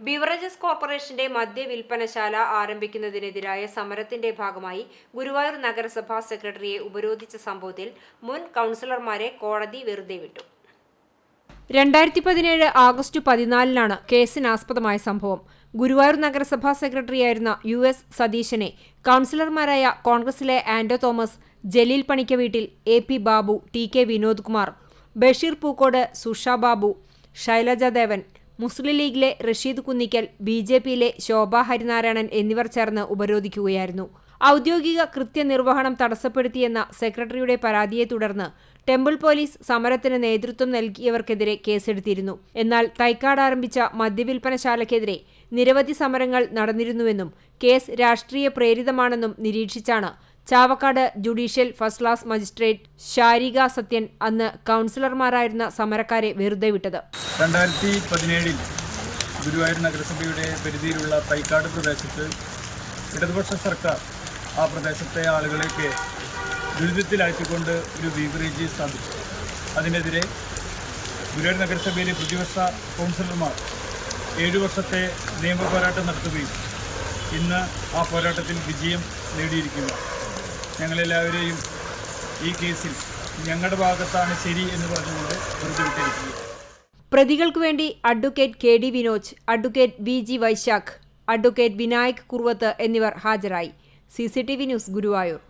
Beverages കോർപ്പറേഷന്റെ മദ്യവിൽപ്പനശാല ആരംഭിക്കുന്നതിനെതിരായ സമരത്തിന്റെ ഭാഗമായി ഗുരുവായൂർ നഗരസഭാ സെക്രട്ടറിയെ ഉപരോധിച്ച സംഭവത്തിൽ മുൻ കൗൺസിലർമാരെ കോടതി വെറുതെ വിട്ടു. രണ്ടായിരത്തി പതിനേഴ് ആഗസ്റ്റ് പതിനാലിനാണ് കേസിനാസ്പദമായ സംഭവം. ഗുരുവായൂർ നഗരസഭാ സെക്രട്ടറിയായിരുന്ന യു എസ് സതീശനെ കൗൺസിലർമാരായ കോൺഗ്രസിലെ Anto Thomas Jaleel Panikka Veettil A P Babu T K Vinod Kumar Basheer Pookode Susha Babu Shailaja Devan Muslim ലീഗിലെ റഷീദ് കുന്നിക്കൽ ബി ജെ പിയിലെ ശോഭ ഹരിനാരായണൻ എന്നിവർ ചേർന്ന് ഉപരോധിക്കുകയായിരുന്നു. ഔദ്യോഗിക കൃത്യനിർവഹണം തടസ്സപ്പെടുത്തിയെന്ന സെക്രട്ടറിയുടെ പരാതിയെ തുടർന്ന് ടെമ്പിൾ പോലീസ് സമരത്തിന് നേതൃത്വം നൽകിയവർക്കെതിരെ കേസെടുത്തിരുന്നു. എന്നാൽ തൈക്കാട് ആരംഭിച്ച മദ്യവിൽപ്പനശാലയ്ക്കെതിരെ നിരവധി സമരങ്ങൾ നടന്നിരുന്നുവെന്നും കേസ് രാഷ്ട്രീയ പ്രേരിതമാണെന്നും നിരീക്ഷിച്ചാണ് Chavakkad judicial first class magistrate Sarika Sathyan അന്ന് കൗൺസിലർമാരായിരുന്ന സമരക്കാരെ വെറുതെ വിട്ടത്. രണ്ടായിരത്തി പതിനേഴിൽ ഗുരുവായൂർ നഗരസഭയുടെ പരിധിയിലുള്ള തൈക്കാട് പ്രദേശത്ത് ഇടതുപക്ഷ സർക്കാർ ആ പ്രദേശത്തെ ആളുകളെയൊക്കെ ദുരിതത്തിലാക്കിക്കൊണ്ട് ഒരു ബീവറേജ് സ്ഥാപിച്ചു. അതിനെതിരെ ഗുരുവായൂർ നഗരസഭയിലെ പ്രതിപക്ഷ കൗൺസിലർമാർ ഏഴു വർഷത്തെ നിയമ പോരാട്ടം നടത്തുകയും ഇന്ന് ആ പോരാട്ടത്തിൽ വിജയം നേടിയിരിക്കുന്നു. ഞങ്ങളെല്ലാവരെയും ഈ കേസിൽ ഞങ്ങളുടെ ഭാഗത്താണ് ശരി എന്ന് പറഞ്ഞുകൊണ്ട് വെറുതെ പ്രതികൾക്കു പ്രതികൾക്ക് വേണ്ടി advocate K D Vinoj advocate V G Vaishakh advocate Vinayak Kuruvath എന്നിവർ ഹാജരായി. C C T V news Guruvayur.